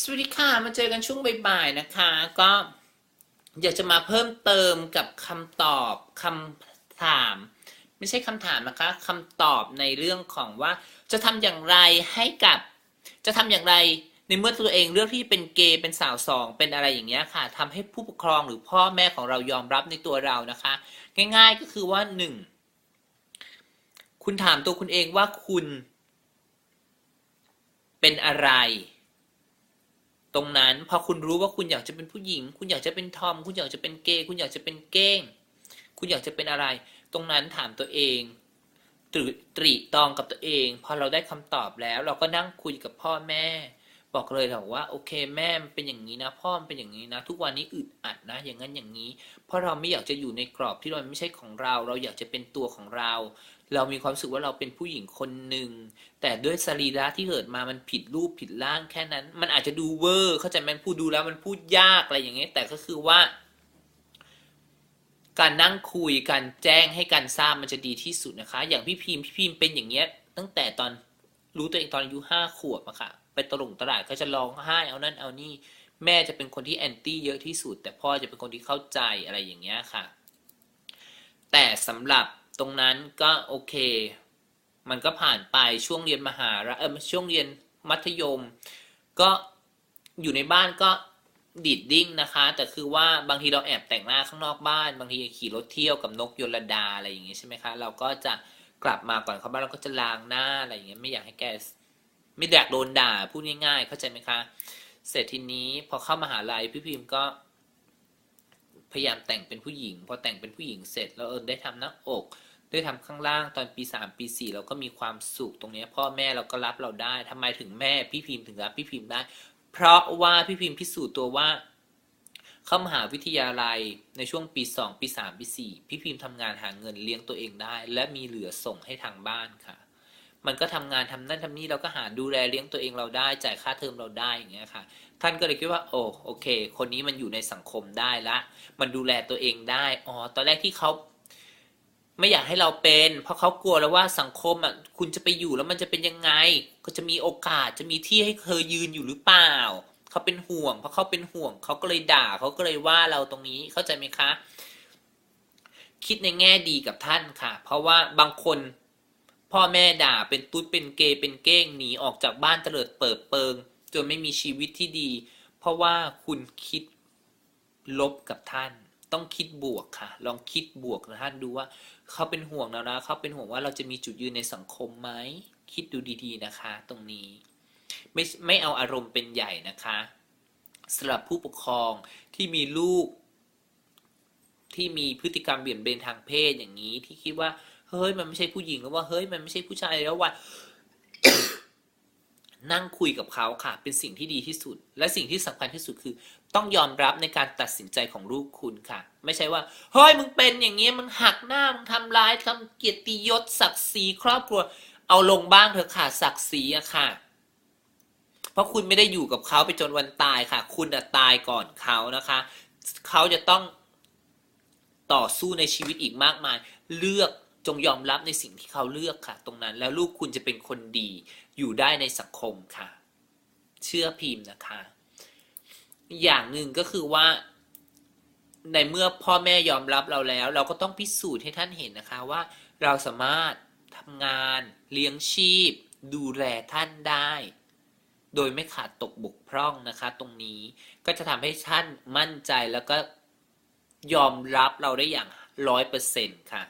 สวัสดีค่ะ มาเจอกันช่วงบ่ายๆนะคะ ก็อยากจะมาเพิ่มเติมกับคำตอบคำถาม ไม่ใช่คำถามนะคะคำตอบในเรื่องของว่า จะทำอย่างไรให้กับ จะทำอย่างไรในเมื่อตัวเองเลือกที่เป็นเกย์เป็นสาวสองเป็นอะไรอย่างเงี้ยค่ะทำให้ผู้ปกครองหรือพ่อแม่ของเรายอมรับในตัวเรานะคะ ง่าย ๆก็คือว่าหนึ่งคุณถามตัวคุณเองว่าคุณ เป็นอะไร ตรงนั้น พอคุณรู้ว่าคุณอยากจะเป็นผู้หญิง คุณอยากจะเป็นทอม คุณอยากจะเป็นเกย์คุณอยากจะเป็นเก้ง คุณอยากจะเป็นอะไร ตรงนั้นถามตัวเองตรีตรีตองกับตัวเอง พอเราได้คำตอบแล้ว เราก็นั่งคุยกับพ่อแม่ บอกเลยบอกว่า โอเคแม่มันเป็นอย่างนี้นะ พ่อมันเป็นอย่างนี้นะ ทุกวันนี้อึดอัดนะ อย่างนั้นอย่างนี้ เพราะเราไม่อยากจะอยู่ในกรอบที่มันไม่ใช่ของเรา เราอยากจะเป็นตัวของเรา เรามีความสึกว่าเราเป็นผู้หญิงคนหนึ่ง แต่ด้วยสรีระที่เกิดมามันผิดรูปผิดร่างแค่นั้น มันอาจจะดูเวอร์ เข้าใจไหมพูดดูแล้วมันพูดยากอะไรอย่างเงี้ยแต่ก็คือว่า การนั่งคุยการแจ้งให้การทราบมันจะดีที่สุดนะคะ อย่างพี่พิมพ์พี่พิมพ์เป็นอย่างเงี้ย ตั้งแต่ตอนรู้ตัวเองตอนอายุห้าขวบอะค่ะ ไปตลงตลาดก็จะร้องไห้เอานั่นเอานี่ แม่จะเป็นคนที่แอนตี้เยอะที่สุด แต่พ่อจะเป็นคนที่เข้าใจอะไรอย่างเงี้ยค่ะ แต่สำหรับ ตรงนั้นก็โอเค มันก็ผ่านไปช่วงเรียนมหาลัยเออช่วงเรียนมัธยม ก็อยู่ในบ้านก็ดีดดิ้งนะคะ แต่คือว่าบางทีเราแอบแต่งหน้าข้างนอกบ้าน บางทีขี่รถเที่ยวกับนกยลดาอะไรอย่างงี้ใช่ไหมคะ เราก็จะกลับมาก่อนเข้าบ้านเราก็จะล้างหน้าอะไรอย่างเงี้ยไม่อยากให้แกไม่อยากโดนด่าพูดง่ายๆ เข้าใจไหมคะ เสร็จทีนี้พอเข้ามาหาลัยพี่พิมพ์ก็ พยายามแต่งเป็นผู้หญิง พอแต่งเป็นผู้หญิงเสร็จแล้วเออได้ทำหน้าอก ได้ทำข้างล่างตอนปีสามปีสี่เราก็มีความสุขตรงนี้ พ่อแม่เราก็รับเราได้ทำไมถึงแม่พี่พิมพ์ถึงรับพี่พิมพ์ได้ เพราะว่าพี่พิมพ์พิสูจน์ตัวว่าเข้ามหาวิทยาลัยในช่วงปีสองปีสามปีสี่พี่พิมพ์ทำงานหาเงินเลี้ยงตัวเองได้ และมีเหลือส่งให้ทางบ้านค่ะ มันก็ทำงานทำนั่นทำนี่เราก็หาดูแลเลี้ยงตัวเองเราได้จ่ายค่าเทอมเราได้อย่างเงี้ยค่ะ ท่านก็เลยคิดว่า โอ้โอเค คนนี้มันอยู่ในสังคมได้ละมันดูแลตัวเองได้อ๋อตอนแรกที่เขาไม่อยากให้เราเป็น เพราะเขากลัวแล้วว่าสังคมอะคุณจะไปอยู่แล้วมันจะเป็นยังไง ก็จะมีโอกาสจะมีที่ให้เธอยืนอยู่หรือเปล่าเขาเป็นห่วงเพราะเขาเป็นห่วงเขาก็เลยด่าเขาก็เลยว่าเราตรงนี้เข้าใจไหมคะ คิดในแง่ดีกับท่านค่ะ เพราะว่าบางคน พ่อแม่ด่าเป็นตุ๊ดเป็นเกย์เป็นเก้งหนีออกจากบ้านเตลิดเปิดเปิง จนไม่มีชีวิตที่ดี เพราะว่าคุณคิดลบกับท่าน ต้องคิดบวกค่ะ ลองคิดบวกนะท่านดูว่า เขาเป็นห่วงเรานะเขาเป็นห่วงว่าเราจะมีจุดยืนในสังคมไหมคิดดูดีๆนะคะ ตรงนี้ ไม่ไม่เอาอารมณ์เป็นใหญ่นะคะสำหรับผู้ปกครองที่มีลูกที่มีพฤติกรรมเบี่ยงเบนทางเพศอย่างนี้ที่คิดว่าเฮ้ยมันไม่ใช่ผู้หญิงแล้วว่าเฮ้ยมันไม่ใช่ผู้ชายแล้วว่านั่งคุยกับเขาค่ะ เป็นสิ่งที่ดีที่สุด และสิ่งที่สำคัญที่สุดคือ ต้องยอมรับในการตัดสินใจของลูกคุณค่ะ ไม่ใช่ว่าเฮ้ยมึงเป็นอย่างเงี้ยมึงหักหน้ามึงทำร้ายทำเกียรติยศศักดิ์ศรีครอบครัว เอาลงบ้างเถอะค่ะศักดิ์ศรีอะค่ะ เพราะคุณไม่ได้อยู่กับเขาไปจนวันตายค่ะ คุณอะตายก่อนเขานะคะ เขาจะต้องต่อสู้ในชีวิตอีกมากมาย เลือก จงยอมรับในสิ่งที่เขาเลือกค่ะ ตรงนั้น แล้วลูกคุณจะเป็นคนดี อยู่ได้ในสังคมค่ะ เชื่อพิมพ์นะคะ อย่างหนึ่งก็คือว่า ในเมื่อพ่อแม่ยอมรับเราแล้ว เราก็ต้องพิสูจน์ให้ท่านเห็นนะคะว่า เราสามารถทำงานเลี้ยงชีพ ดูแลท่านได้ โดยไม่ขาดตกบกพร่องนะคะ ตรงนี้ก็จะทำให้ท่านมั่นใจแล้วก็ยอมรับเราได้อย่างร้อยเปอร์เซ็นต์ค่ะ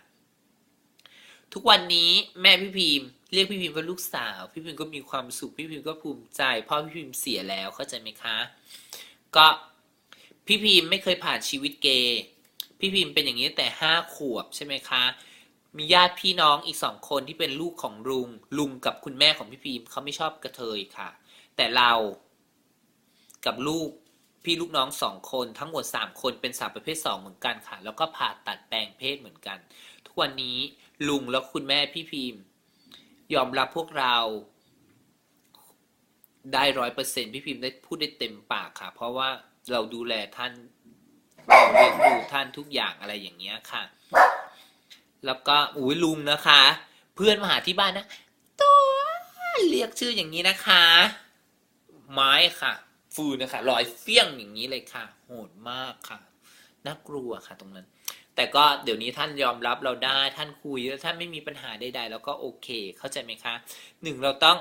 ทุกวันนี้แม่พี่พิมพ์เรียกพี่พิมพ์ว่าลูกสาว พี่พิมพ์ก็มีความสุขพี่พิมพ์ก็ภูมิใจพ่อพี่พิมพ์เสียแล้วเข้าใจไหมคะ ก็พี่พิมพ์ไม่เคยผ่านชีวิตเกย์พี่พิมพ์เป็นอย่างนี้แต่ห้าขวบใช่ไหมคะ มีญาติพี่น้องอีกสองคนที่เป็นลูกของลุงลุงกับคุณแม่ของพี่พิมพ์เขาไม่ชอบกระเทยค่ะ แต่เรากับลูกพี่ลูกน้องสองคนทั้งหมดสามคนเป็นสาวประเภทสองเหมือนกันค่ะ แล้วก็ผ่าตัดแปลงเพศเหมือนกัน ทุกวันนี้ ลุงแล้วคุณแม่พี่พิมพ์ ยอมรับพวกเรา ได้ร้อยเปอร์เซ็นพี่พิมพ์ได้พูดได้เต็มปากค่ะ เพราะว่าเราดูแลท่านเราเลี้ยงดูท่านทุกอย่างอะไรอย่างเงี้ยค่ะ แล้วก็อุ้ยลุงนะคะ เพื่อนมาหาที่บ้านนะตัวเรียกชื่ออย่างนี้นะคะ ไม้ค่ะ ฟืนนะคะลอยเฟี้ยงอย่างนี้เลยค่ะ โหดมากค่ะ น่ากลัวค่ะตรงนั้น แต่ก็เดี๋ยวนี้ท่านยอมรับเราได้ท่านคุยแล้วท่านไม่มีปัญหาใดๆเราก็โอเค เข้าใจไหมคะหนึ่งเราต้อง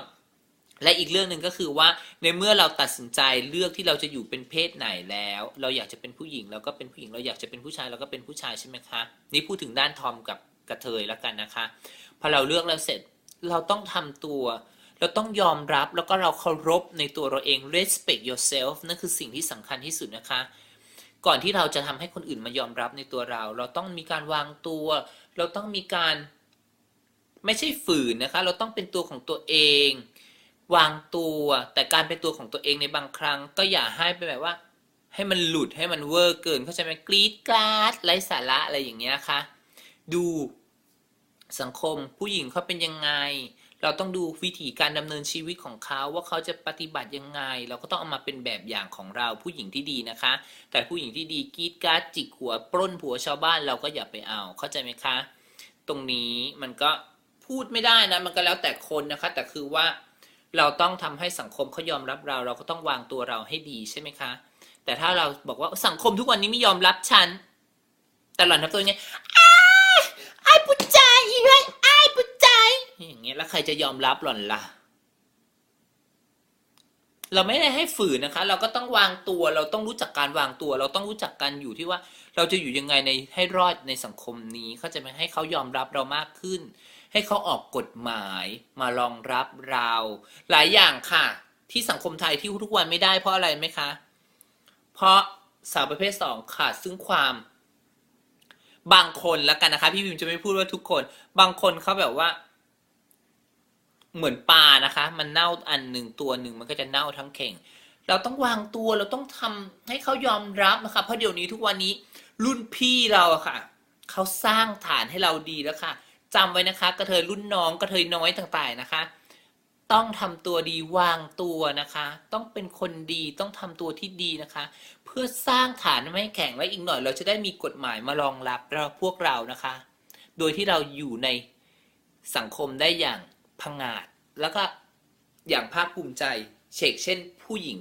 และอีกเรื่องหนึ่งก็คือว่าในเมื่อเราตัดสินใจเลือกที่เราจะอยู่เป็นเพศไหนแล้ว เราอยากจะเป็นผู้หญิงเราก็เป็นผู้หญิงเราอยากจะเป็นผู้ชายเราก็เป็นผู้ชายใช่ไหมคะนี่พูดถึงด้านทอมกับกระเทยแล้วกันนะคะ พอเราเลือกแล้วเสร็จเราต้องทำตัว เราต้องยอมรับแล้วก็เราเคารพในตัวเราเอง respect yourself นั่นคือสิ่งที่สำคัญที่สุดนะคะ ก่อนที่เราจะทำให้คนอื่นมายอมรับในตัวเรา เราต้องมีการวางตัว เราต้องมีการไม่ใช่ฝืนนะคะ เราต้องเป็นตัวของตัวเอง วางตัว แต่การเป็นตัวของตัวเองในบางครั้ง ก็อย่าให้เป็นแบบว่า ให้มันหลุดให้มันเวอร์เกิน เข้าใจไหมกรีดกราดไร้สาระอะไรอย่างเงี้ยค่ะดูสังคมผู้หญิงเขาเป็นยังไง เราต้องดูวิธีการดำเนินชีวิตของเขาว่าเขาจะปฏิบัติยังไง เราก็ต้องเอามาเป็นแบบอย่างของเราผู้หญิงที่ดีนะคะ แต่ผู้หญิงที่ดีกีดกราดจิกหัวปล้นผัวชาวบ้านเราก็อย่าไปเอา เข้าใจไหมคะ ตรงนี้มันก็พูดไม่ได้นะมันก็แล้วแต่คนนะคะ แต่คือว่าเราต้องทำให้สังคมเขายอมรับเรา เราก็ต้องวางตัวเราให้ดีใช่ไหมคะ แต่ถ้าเราบอกว่าสังคมทุกวันนี้ไม่ยอมรับฉันแต่หล่อนทำตัวย่างเงี้ยอ้ายอ้ายผู้ใจอีไรอ้ายผู้ใจ อย่างเงี้ยแล้วใครจะยอมรับหล่อนล่ะ เราไม่ได้ให้ฝืนนะคะ เราก็ต้องวางตัว เราต้องรู้จักการวางตัว เราต้องรู้จักการอยู่ที่ว่า เราจะอยู่ยังไงในให้รอดในสังคมนี้เขาจะไหมให้เขายอมรับเรามากขึ้น ให้เขาออกกฎหมายมารองรับเรา หลายอย่างค่ะ ที่สังคมไทยที่ทุกวันไม่ได้เพราะอะไรไหมคะ เพราะสาวประเภทสองขาดซึ่งความบางคนแล้วกันนะคะ พี่พิมจะไม่พูดว่าทุกคน บางคนเขาแบบว่า เหมือนปลานะคะ มันเน่าอันหนึ่งตัวหนึ่งมันก็จะเน่าทั้งเข่ง เราต้องวางตัวเราต้องทำให้เขายอมรับนะคะเพราะเดี๋ยวนี้ทุกวันนี้รุ่นพี่เราอะค่ะเขาสร้างฐานให้เราดีแล้วค่ะจำไว้นะคะกระเทยรุ่นน้องกระเทยน้อยต่างๆนะคะ ต้องทำตัวดีวางตัวนะคะ ต้องเป็นคนดีต้องทำตัวที่ดีนะคะ เพื่อสร้างฐานไม่แข็งและอีกหน่อย เราจะได้มีกฎหมายมารองรับเราพวกเรานะคะ โดยที่เราอยู่ในสังคมได้อย่าง พังอาจแล้วก็อย่างภาคภูมิใจเชกเช่น ผู้หญิง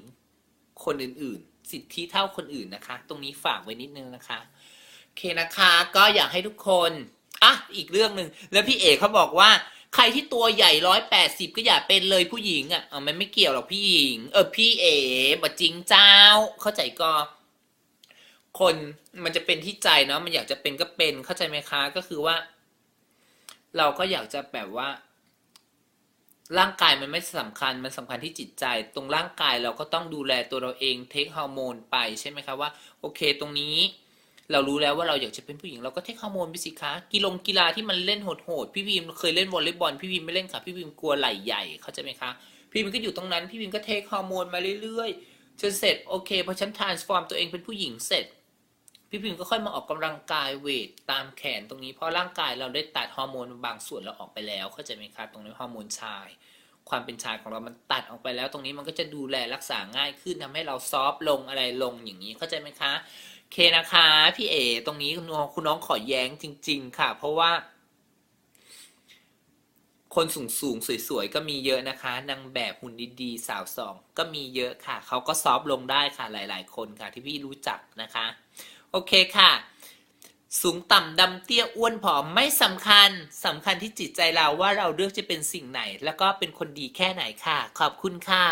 คนอื่นๆ สิทธิเท่าคนอื่นนะคะ ตรงนี้ฝากไว้นิดนึงนะคะโอเคนะคะก็อยากให้ทุกคนอะอีกเรื่องหนึ่งแล้วพี่เอกเขาบอกว่าใครที่ตัวใหญ่ร้อยแปดสิบก็อย่าเป็นเลยผู้หญิงอะอะมันไม่เกี่ยวหรอกพี่หญิง เออพี่เอ๋บจริงเจ้า เข้าใจก็ คนมันจะเป็นที่ใจเนาะมันอยากจะเป็นก็เป็นเข้าใจไหมคะ ก็คือว่า เราก็อยากจะแบบว่า ร่างกายมันไม่สำคัญมันสำคัญที่จิตใจ ตรงร่างกายเราก็ต้องดูแลตัวเราเองเทคฮอร์โมนไปใช่ไหมคะว่าโอเคตรงนี้ เรารู้แล้วว่าเราอยากจะเป็นผู้หญิงเราก็เทคฮอร์โมนไปสิคะกีฬากีฬาที่มันเล่นโหดๆพี่พิมเคยเล่นวอลเลย์บอลพี่พิมไม่เล่นค่ะพี่พิมกลัวไหล่ใหญ่เข้าใจไหมคะพี่พิมก็อยู่ตรงนั้นพี่พิมก็เทคฮอร์โมนมาเรื่อยๆจนเสร็จโอเคพอฉันทรานส์ฟอร์มตัวเองเป็นผู้หญิงเสร็จ พี่พิมก็ค่อยมาออกกำลังกายเวทตามแขนตรงนี้เพราะร่างกายเราได้ตัดฮอร์โมนบางส่วนเราออกไปแล้วเข้าใจไหมคะตรงนี้ฮอร์โมนชาย ความเป็นชายของเรามันตัดออกไปแล้ว ตรงนี้มันก็จะดูแลรักษาง่ายขึ้นทำให้เราซอฟต์ลงอะไรลงอย่างนี้เข้าใจไหมคะเคนะคะพี่เอตรงนี้คุณน้องคุณน้องขอแย้งจริง ๆ ค่ะ เพราะว่า คนสูงสูงสวยๆก็มีเยอะนะคะนางแบบหุ่นดีๆสาวสองก็มีเยอะค่ะเขาก็ซอฟต์ลงได้ค่ะหลาย ๆ คนค่ะ ที่พี่รู้จักนะคะ โอเคค่ะ สูงต่ำดำเตี้ยอ้วนผอมไม่สำคัญสำคัญที่จิตใจเราว่าเราเลือกจะเป็นสิ่งไหน แล้วก็เป็นคนดีแค่ไหนค่ะ ขอบคุณค่ะ